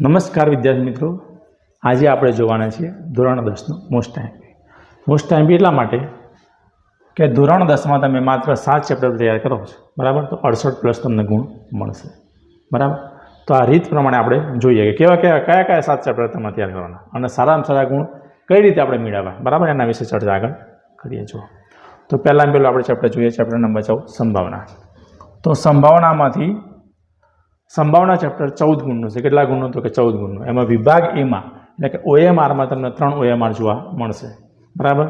નમસ્કાર વિદ્યાર્થી મિત્રો. આજે આપણે જોવાના છીએ ધોરણ દસનું મોસ્ટ ટાઈમ મોસ્ટ ટાઈમ એટલા માટે કે ધોરણ દસમાં તમે માત્ર સાત ચેપ્ટર તૈયાર કરો છો. બરાબર? તો અડસઠ પ્લસ તમને ગુણ મળશે. બરાબર? તો આ રીત પ્રમાણે આપણે જોઈએ કે કેવા કેવા કયા કયા સાત ચેપ્ટર તમે તૈયાર કરવાના અને સારામાં સારા ગુણ કઈ રીતે આપણે મેળવવા. બરાબર? એના વિશે ચર્ચા આગળ કરીએ જો તો પહેલાં પહેલું આપણે ચેપ્ટર જોઈએ. ચેપ્ટર નંબર ચૌદ, સંભાવના. તો સંભાવનામાંથી સંભાવના ચેપ્ટર ચૌદ ગુણનું છે. કેટલા ગુણનું? તો કે ચૌદ ગુણનું. એમાં વિભાગ એમાં એટલે કે ઓએમઆરમાં તમને ત્રણ ઓએમઆર જોવા મળશે. બરાબર?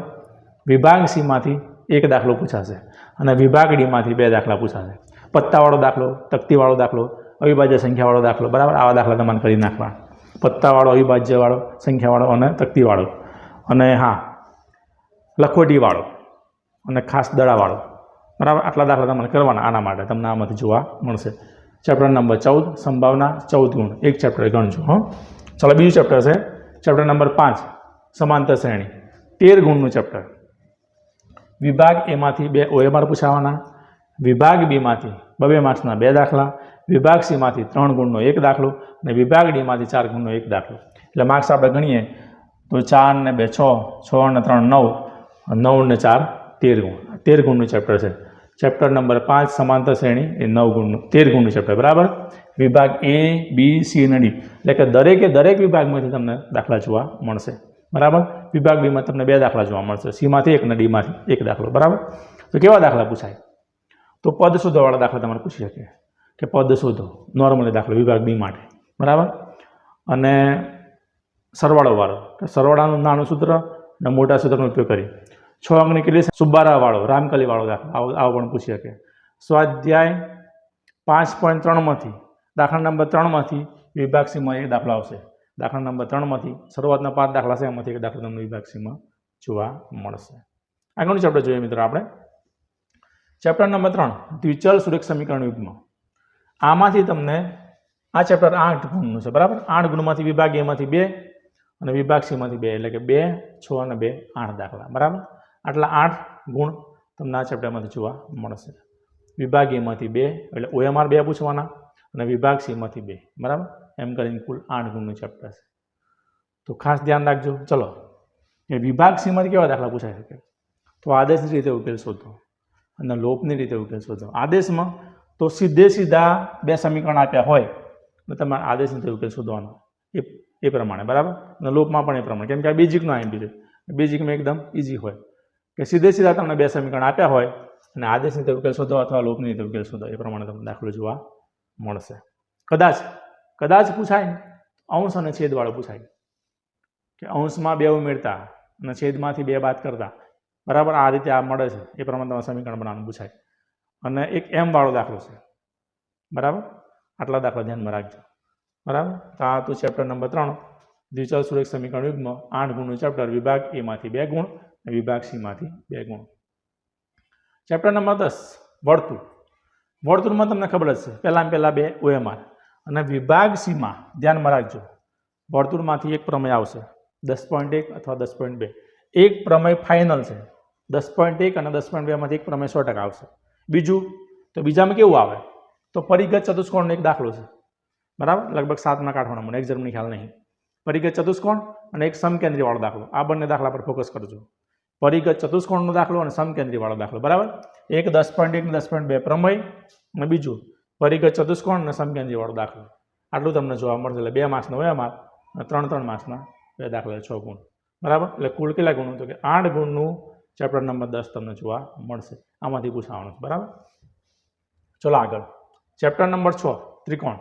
વિભાગ સીમાંથી એક દાખલો પૂછાશે અને વિભાગ ડીમાંથી બે દાખલા પૂછાશે. પત્તાવાળો દાખલો, તકતીવાળો દાખલો, અવિભાજ્ય સંખ્યાવાળો દાખલો. બરાબર? આવા દાખલા તમારે કરી નાખવા પત્તાવાળો, અવિભાજ્યવાળો, સંખ્યાવાળો અને તકતીવાળો. અને હા, લખોટીવાળો અને ખાસ દડાવાળો. બરાબર? આટલા દાખલા તમારે કરવાના આના માટે. તમને આમાંથી જોવા મળશે. ચેપ્ટર નંબર ચૌદ, સંભાવના ચૌદ ગુણ. એક ચેપ્ટર ગણજો, હં. ચાલો, બીજું ચેપ્ટર છે. ચેપ્ટર નંબર પાંચ, સમાંતર શ્રેણી. તેર ગુણનું ચેપ્ટર વિભાગ એમાંથી બે ઓએમઆર પૂછાવાના. વિભાગ બીમાંથી બબે માર્ક્સના બે દાખલા. વિભાગ સીમાંથી ત્રણ ગુણનો એક દાખલો અને વિભાગ ડીમાંથી ચાર ગુણનો એક દાખલો. એટલે માર્ક્સ આપણે ગણીએ. તો ચાર ને બે છ છ ને ત્રણ નવ નવ ને ચાર, તેર ગુણ. તેર ગુણનું ચેપ્ટર છે. ચેપ્ટર નંબર પાંચ, સમાંતર શ્રેણી એ નવ ગુણનું, તેર ગુણનું ચેપ્ટર બરાબર? વિભાગ એ બી સી અને ડી એટલે કે દરેકે દરેક વિભાગમાંથી તમને દાખલા જોવા મળશે, બરાબર? વિભાગ બીમાં તમને બે દાખલા જોવા મળશે સીમાંથી એક અને ડીમાંથી એક દાખલો, બરાબર? તો કેવા દાખલા પૂછાય? તો પદ શોધવાવાળા દાખલા તમારે પૂછી શકીએ કે પદ શોધો નોર્મલી દાખલો વિભાગ બી માટે, બરાબર? અને સરવાળોવાળો કે સરવાળાનું નાનું સૂત્ર અને મોટા સૂત્રનો ઉપયોગ કરી. છ અંકની કેટલી સુબ્બારાવાળો રામકલીવાળો દાખલો. આવો પણ પૂછી શકે. સ્વાધ્યાય પાંચ પોઈન્ટ ત્રણમાંથી દાખલા નંબર ત્રણમાંથી વિભાગ સીમાં એક દાખલો આવશે. દાખલા નંબર ત્રણમાંથી શરૂઆતના પાંચ દાખલા છે, એમાંથી એક દાખલો તમને વિભાગ સીમાં જોવા મળશે. આગળનું ચેપ્ટર જોઈએ મિત્રો આપણે. ચેપ્ટર નંબર ત્રણ, દ્વિચલ સુરેખ સમીકરણ યુગમાં. આમાંથી તમને આ ચેપ્ટર આઠ ગુણનું છે, બરાબર? આઠ ગુણમાંથી વિભાગ એમાંથી બે અને વિભાગ બે, એટલે કે બે, છ અને બે, આઠ દાખલા, બરાબર? આટલા આઠ ગુણ તમને આ ચેપ્ટરમાંથી જોવા મળશે. વિભાગ એમાંથી બે, એટલે ઓએમઆર બે પૂછવાના અને વિભાગ સીમાંથી બે. બરાબર? એમ કરીને કુલ આઠ ગુણનું ચેપ્ટર છે. તો ખાસ ધ્યાન રાખજો. ચલો. એ વિભાગ સીમાંથી કેવા દાખલા પૂછાઈ શકે તો આદેશની રીતે ઉકેલ શોધો અને લોપની રીતે ઉકેલ શોધો. આદેશમાં તો સીધે સીધા બે સમીકરણ આપ્યા હોય તો તમારે આદેશની રીતે ઉકેલ શોધવાનો. એ એ પ્રમાણે. બરાબર? અને લોપમાં પણ એ પ્રમાણે. કેમ કે આ બેઝિકનો આઈમ્પી છે. બેઝિકમાં એકદમ ઇઝી હોય. કે સીધે સીધા તમને બે સમીકરણ આપ્યા હોય અને આદેશની તે ઉકેલ શોધો અથવા લોપની તે ઉકેલ શોધો, એ પ્રમાણે તમને દાખલો જોવા મળશે. કદાચ કદાચ પૂછાય અંશ અને છેદવાળો પૂછાય. કે અંશમાં બે ઉમેરતા અને છેદમાંથી બે બાદ કરતા. બરાબર આ રીતે આ મળે છે, એ પ્રમાણે તમારે સમીકરણ બનાવવાનું પૂછાય. અને એક એમ વાળો દાખલો છે. બરાબર? આટલા દાખલા ધ્યાનમાં રાખજો. બરાબર? તો આ તો ચેપ્ટર નંબર ત્રણ. દ્વિચલ સુરેખ સમીકરણ યુગમાં આઠ ગુણનું ચેપ્ટર વિભાગ એમાંથી બે ગુણ. વિભાગ સીમાંથી બે ગુણ. ચેપ્ટર નંબર દસ, વર્તુળ. વર્તુળમાં તમને ખબર જ છે, પહેલાં પહેલાં બે ઓએમઆર. અને વિભાગ સીમાં ધ્યાનમાં રાખજો, વર્તુળમાંથી એક પ્રમેય આવશે, દસ પોઈન્ટ એક અથવા દસ પોઈન્ટ બે. એક પ્રમેય ફાઇનલ છે, દસ પોઈન્ટ એક અને દસ પોઈન્ટ બેમાંથી એક પ્રમેય સો ટકા આવશે. બીજું, તો બીજામાં કેવું આવે? તો પરિગત ચતુષ્કોણનો એક દાખલો છે. બરાબર? લગભગ સાતમાં કાઠવાનો મને એક્ઝામની ખ્યાલ નહીં. પરિગત ચતુષ્કોણ અને એક સમકેન્દ્રીવાળો દાખલો. આ બંને દાખલા પર ફોકસ કરજો. પરિગત ચતુષ્કોણનો દાખલો અને સમકેન્દ્રીવાળો દાખલો, બરાબર? એક દસ પોઈન્ટ એક દસ પોઈન્ટ બે પ્રમેય અને બીજું પરિગત ચતુષ્કોણ અને સમકેન્દ્રીવાળો દાખલો. આટલું તમને જોવા મળશે, એટલે બે માસનો બે માર્ક અને ત્રણ ત્રણ માસના બે દાખલા છ ગુણ, બરાબર? એટલે કુલ કેટલા ગુણ તો કે આઠ ગુણનું ચેપ્ટર નંબર દસ તમને જોવા મળશે. આમાંથી પૂછાવાનું છે, બરાબર? ચલો આગળ. ચેપ્ટર નંબર છ, ત્રિકોણ,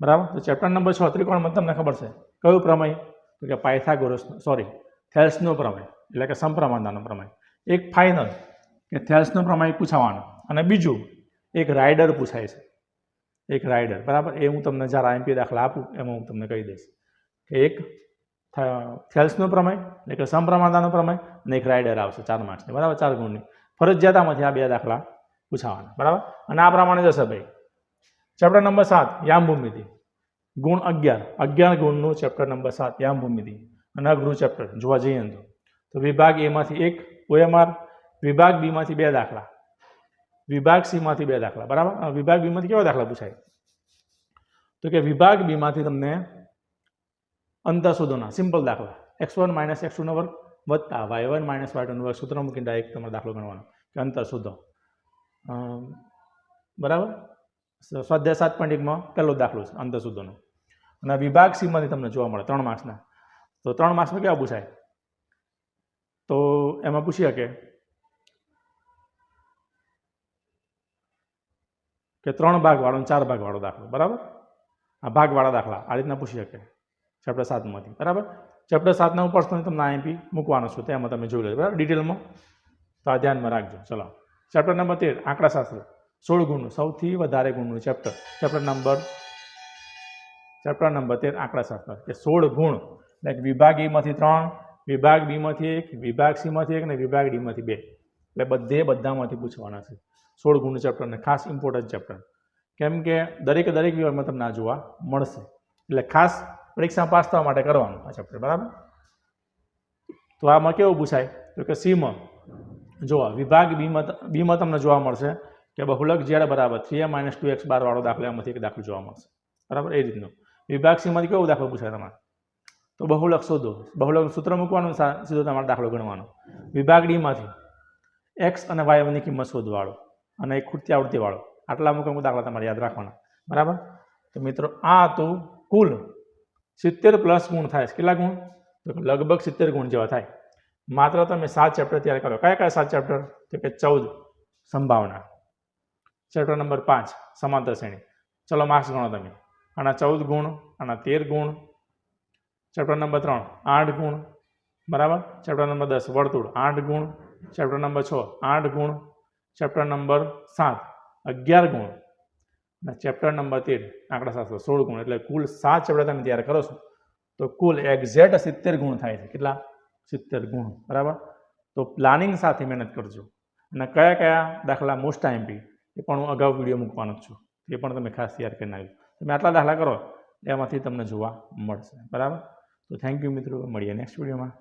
બરાબર? તો ચેપ્ટર નંબર છ, ત્રિકોણમાં તમને ખબર છે, કયું પ્રમેય? તો કે પાયથાગોરસનો, સોરી, થેલ્સનો પ્રમેય. એટલે કે સંપ્રમાણતાનો પ્રમેય એક ફાઇનલ કે થેલ્સનો પ્રમેય પૂછાવાનો. અને બીજું, એક રાઇડર પૂછાય છે. એક રાઇડર બરાબર? એ હું તમને જ્યારે આઈએમપી દાખલા આપું, એમાં હું તમને કહી દઈશ. કે એક થેલ્સનો પ્રમેય એટલે કે સંપ્રમાણતાનો પ્રમેય અને એક રાઇડર આવશે ચાર માર્ક્સની બરાબર? ચાર ગુણની. ફરજિયાતામાંથી આ બે દાખલા પૂછાવાના, બરાબર? અને આ પ્રમાણે જશે ભાઈ. ચેપ્ટર નંબર સાત યામભૂમિતિ ગુણ અગિયાર. અગિયાર ગુણનું ચેપ્ટર નંબર સાત યામભૂમિતિ અને અઘરું ચેપ્ટર જોવા જઈએ તો. તો વિભાગ એમાંથી એક ઓએમઆર વિભાગ બીમાંથી બે દાખલા. વિભાગ સીમાંથી બે દાખલા, બરાબર? વિભાગ બીમાંથી કેવા દાખલા પૂછાય? તો કે વિભાગ બીમાંથી તમને અંતર શોધોના સિમ્પલ દાખલા. એક્સ વન માઇનસ એક્સ ટુનો વર્ગ વત્તા વાય વન માઇનસ વાય ટુનો વર્ગ સૂત્ર મૂકીને ડાયરેક્ટ તમારે દાખલો ગણવાનો, કે અંતર શોધો બરાબર? સ્વાધ્યાય સાત પોઈન્ટ એકમાં પહેલો દાખલો છે અંતર અને વિભાગ સીમાંથી તમને જોવા મળે ત્રણ માર્ક્સના તો ત્રણ માર્ક્સમાં કેવા પૂછાય? તો એમાં પૂછી શકે કે ત્રણ ભાગવાળો ચાર ભાગવાળો દાખલો, બરાબર? આ ભાગવાળા દાખલા આ રીતના પૂછી શકે ચેપ્ટર સાતમાંથી, બરાબર? ચેપ્ટર સાતના ઉપર તમને તમને આઈપી મૂકવાનો છું તેમાં તમે જોઈ લેજો, બરાબર? ડિટેલમાં તો આ ધ્યાનમાં રાખજો. ચલો. ચેપ્ટર નંબર તેર, આંકડાશાસ્ત્ર. સોળ ગુણનું, સૌથી વધારે ગુણનું chapter chapter number chapter number તેર, આંકડાશાસ્ત્ર. કે સોળ ગુણ એટલે વિભાગીમાંથી ત્રણ વિભાગ બીમાંથી એક, વિભાગ સીમાંથી એક અને વિભાગ ડીમાંથી બે. એટલે બધે બધામાંથી પૂછવાના છે. સોળ ગુણ ચેપ્ટર અને ખાસ ઇમ્પોર્ટન્ટ ચેપ્ટર કેમ કે દરેકે દરેક વિભાગમાં તમને આ જોવા મળશે. એટલે ખાસ પરીક્ષા પાસ થવા માટે કરવાનું આ ચેપ્ટર બરાબર? તો આમાં કેવું પૂછાય? તો કે સીમાં જોવા, વિભાગ બીમાં બીમાં તમને જોવા મળશે કે બહુલક ઝેડ બરાબર three a minus two x બાર વાળો દાખલો એમાંથી એક દાખલો જોવા મળશે. બરાબર? એ રીતનો. વિભાગ સીમાંથી કેવો દાખલો પૂછાય તમારે? તો બહુલક શોધો. બહુલક સૂત્ર મૂકવાનું સીધો તમારે દાખલો ગણવાનો. વિભાગ ડીમાંથી એક્સ અને વાયની કિંમત શોધવાળો અને એક ખૂટતી આવડતીવાળો આટલા અમુક અમુક દાખલા તમારે યાદ રાખવાના. બરાબર? તો મિત્રો, આ હતું કુલ સિત્તેર પ્લસ ગુણ થાય કેટલા ગુણ? તો લગભગ સિત્તેર ગુણ જેવા થાય. માત્ર તમે સાત ચેપ્ટર તૈયાર કરો. કયા કયા સાત ચેપ્ટર તો કે ચૌદ સંભાવના. ચેપ્ટર નંબર પાંચ, સમાંતર શ્રેણી. ચલો માર્ક્સ ગણો તમે. આના ચૌદ ગુણ, આના તેર ગુણ ચેપ્ટર નંબર ત્રણ આઠ ગુણ. બરાબર? ચેપ્ટર નંબર દસ, વર્તુળ. આઠ ગુણ. ચેપ્ટર નંબર છ, આઠ ગુણ. ચેપ્ટર નંબર સાત, અગિયાર ગુણ. અને ચેપ્ટર નંબર તેર, આંકડા સાતસો સોળ ગુણ. એટલે કુલ સાત ચેપ્ટર તમે તૈયાર કરો છો, તો કુલ એક્ઝેક્ટ સિત્તેર ગુણ થાય છે. કેટલા? સિત્તેર ગુણ. બરાબર? તો પ્લાનિંગ સાથે મહેનત કરજો. અને કયા કયા દાખલા મોસ્ટ આઈમ્પી એ પણ હું અગાઉ વીડિયો મૂકવાનો છું. એ પણ તમે ખાસ તૈયાર કરી નાખજો તમે આટલા દાખલા કરો, એમાંથી તમને જોવા મળશે. બરાબર? તો થેન્ક યુ મિત્રો મળીએ નેક્સ્ટ વિડીયોમાં